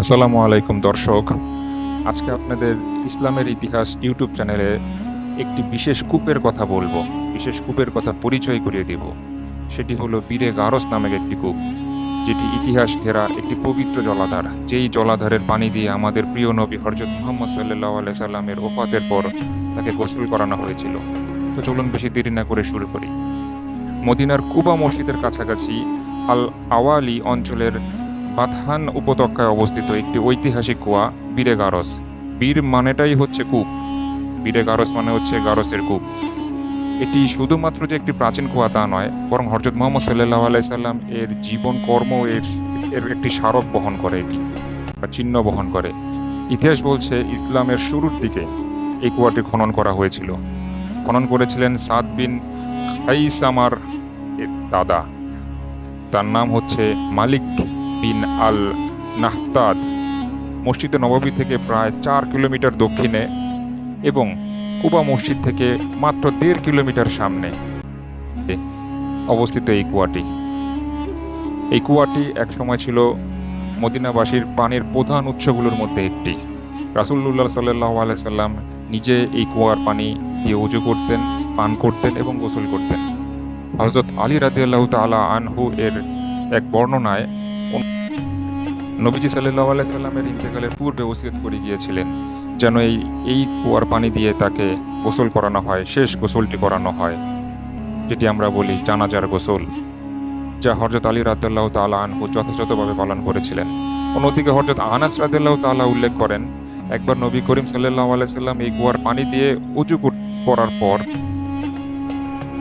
আসসালামু আলাইকুম, দর্শক। আজকে আপনাদের ইসলামের ইতিহাস ইউটিউব চ্যানেলে একটি বিশেষ কূপের কথা বলব। বিশেষ কূপের কথা পরিচয় করিয়ে দেব। সেটি হলো বীরে গারস নামের একটি কূপ, যেটি ইতিহাস ঘেরা একটি পবিত্র জলাধার। যেই জলাধারের পানি দিয়ে আমাদের প্রিয় নবী হরজত মোহাম্মদ সাল্লাহ সাল্লামের ওফাতের পর তাকে গোসল করানো হয়েছিল। তো চলুন বেশি দেরি না করে শুরু করি। মদিনার কুবা মসজিদের কাছাকাছি আল আওয়ালি অঞ্চলের বাথান উপত্যকায় অবস্থিত একটি ঐতিহাসিক কুয়া বীরে গারস বীর মানেটাই হচ্ছে কূপ। বীরে গারস মানে হচ্ছে গারসের কূপ। এটি শুধুমাত্র যে একটি প্রাচীন কুয়া তা নয়, বরং হরজত মোহাম্মদ সাল্লাহ আলাইসাল্লাম এর জীবন কর্ম এর এর একটি স্মারক বহন করে এটি, বা চিহ্ন বহন করে। ইতিহাস বলছে ইসলামের শুরুর দিকে এই কুয়াটি খনন করা হয়েছিল। খনন করেছিলেন সাদ বিন খাইসামার দাদা। তার নাম হচ্ছে মালিক বিন আল নাহতাদ মসজিদে নববী থেকে প্রায় চার কিলোমিটার দক্ষিণে এবং কুবা মসজিদ থেকে মাত্র দেড় কিলোমিটার সামনে অবস্থিত এই কুয়াটি। এই কুয়াটি একসময় ছিল মদিনাবাসীর পানির প্রধান উৎসগুলোর মধ্যে একটি। রাসুল্লাহ সাল্লাহ আলাইসাল্লাম নিজে এই কুয়ার পানি দিয়ে উজু করতেন, পান করতেন এবং গোসল করতেন। হজরত আলী রাদিয়াল্লাহ তালা আনহু এর এক বর্ণনায় নবীজি সাল্লাহ আলাইসাল্লামের ইন্তেকালের পূর্বে ওসিয়ত করে গিয়েছিলেন, যেন এই এই কুয়ার পানি দিয়ে তাকে গোসল করানো হয়, শেষ গোসলটি করানো হয়। যেটি আমরা বলি জানাজার গোসল, যা হরজত আলী রাদ্দাল্লাহ তালা আনহু যথাযথভাবে পালন করেছিলেন। অন্যদিকে হরজত আনাস রাদ্দাল্লাহ তালা উল্লেখ করেন, একবার নবী করিম সাল্লাহ আলাইসাল্লাম এই কুয়ার পানি দিয়ে উজু করার পর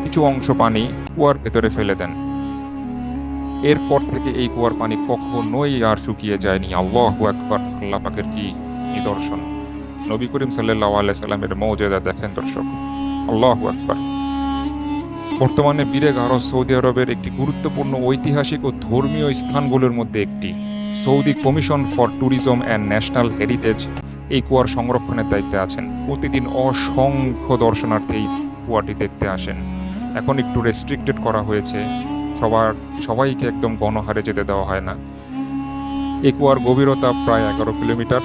কিছু অংশ পানি কুয়ার ভেতরে ফেলে দেন। এরপর থেকে এই কুয়ার পানি কখনোই আর শুকিয়ে যায়নি। আল্লাহ একবার আল্লাহ পাকের কি নিদর্শন? নবী করিম সাল্লাহ আল্লাহ সাল্লামের মৌজেদা দেখেন দর্শক। আল্লাহ একবার বর্তমানে বীরে গারো সৌদি আরবের একটি গুরুত্বপূর্ণ ঐতিহাসিক ও ধর্মীয় স্থানগুলোর মধ্যে একটি। Saudi commission for tourism and national heritage এই কুয়ার সংরক্ষণের দায়িত্বে আছেন। প্রতিদিন অসংখ্য দর্শনার্থী কুয়াটি দেখতে আসেন। এখন একটু রেস্ট্রিক্টেড করা হয়েছে। সবার, সবাইকে একদম গণহারে যেতে দেওয়া হয় না। এই কুয়ার গভীরতা প্রায় এগারো কিলোমিটার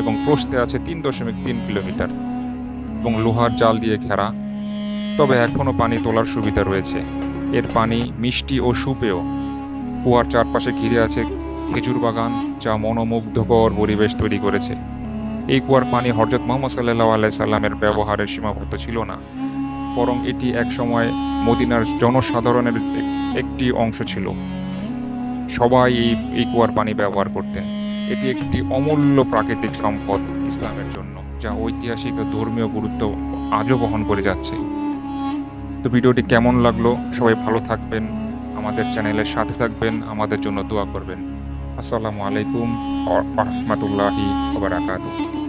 এবং প্রস্থে আছে তিন দশমিক তিন কিলোমিটার এবং লোহার জাল দিয়ে ঘেরা। তবে এখনও পানি তোলার সুবিধা রয়েছে। এর পানি মিষ্টি ও সুপেয়। কুয়ার চারপাশে ঘিরে আছে খেজুর বাগান, যা মনোমুগ্ধকর পরিবেশ তৈরি করেছে। এই কুয়ার পানি হরজত মোহাম্মদ সাল্লাহ আলাই সাল্লামের ব্যবহারের সীমাবদ্ধ ছিল না। বরং এটি একসময় মদিনার জনসাধারণের একটি অংশ ছিল। সবাই এই এই কুয়ার পানি ব্যবহার করতেন। এটি একটি অমূল্য প্রাকৃতিক সম্পদ ইসলামের জন্য, যা ঐতিহাসিক ও ধর্মীয় গুরুত্ব আজও বহন করে যাচ্ছে। তো ভিডিওটি কেমন লাগল? সবাই ভালো থাকবেন, আমাদের চ্যানেলের সাথে থাকবেন, আমাদের জন্য দোয়া করবেন। আসসালামু আলাইকুম রহমতুল্লাহি ওবরাকাতুহ